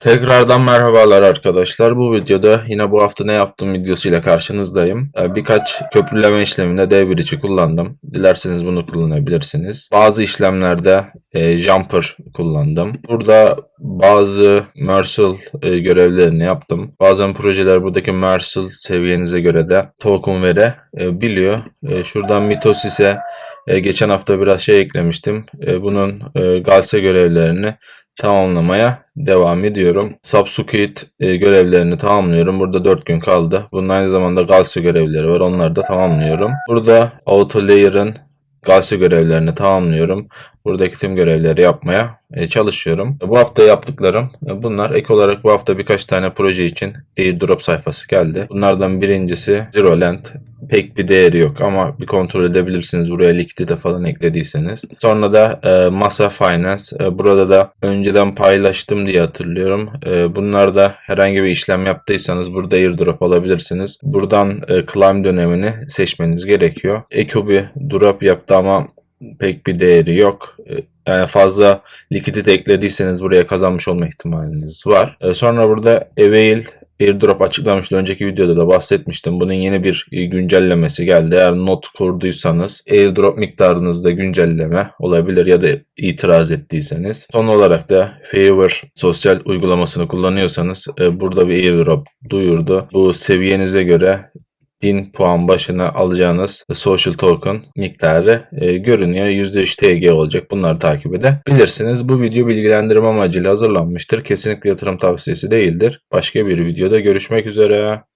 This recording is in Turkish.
Tekrardan merhabalar arkadaşlar. Bu videoda yine bu hafta ne yaptım videosuyla karşınızdayım. Ee, Birkaç köprüleme işleminde D1 içi kullandım. Dilerseniz bunu kullanabilirsiniz. Bazı işlemlerde e, jumper kullandım. Burada bazı Mersil e, görevlerini yaptım. Bazen projeler buradaki Mersil seviyenize göre de token vere e, biliyor. Şuradan Mitosis'e geçen hafta biraz şey eklemiştim. Bunun Galse görevlerini tamamlamaya devam ediyorum. Subsquid e, görevlerini tamamlıyorum. Burada 4 gün kaldı. Bunun aynı zamanda Galse görevleri var. Onları da tamamlıyorum. Burada Auto Layer'ın Galse görevlerini tamamlıyorum. Buradaki tüm görevleri yapmaya e, çalışıyorum. Bu hafta yaptıklarım e, bunlar. Ek olarak bu hafta birkaç tane proje için airdrop sayfası geldi. Bunlardan birincisi Zero Land. Pek bir değeri yok ama bir kontrol edebilirsiniz buraya likidite falan eklediyseniz. Sonra da e, Masa Finance. E, burada da önceden paylaştım diye hatırlıyorum. E, bunlarda herhangi bir işlem yaptıysanız burada airdrop alabilirsiniz. Buradan e, climb dönemini seçmeniz gerekiyor. Ekobi drop yaptı ama pek bir değeri yok. E, Yani fazla likidite eklediyseniz buraya kazanmış olma ihtimaliniz var. E, Sonra burada Avail airdrop açıklamıştı. Önceki videoda da bahsetmiştim. Bunun yeni bir e, güncellemesi geldi. Eğer not kurduysanız airdrop miktarınızda güncelleme olabilir ya da itiraz ettiyseniz. Son olarak da Favor sosyal uygulamasını kullanıyorsanız e, burada bir airdrop duyurdu. Bu seviyenize göre 1000 puan başına alacağınız social token miktarı e, görünüyor. %3 TG olacak. Bunları takip edebilirsiniz. Bu video bilgilendirme amacıyla hazırlanmıştır. Kesinlikle yatırım tavsiyesi değildir. Başka bir videoda görüşmek üzere.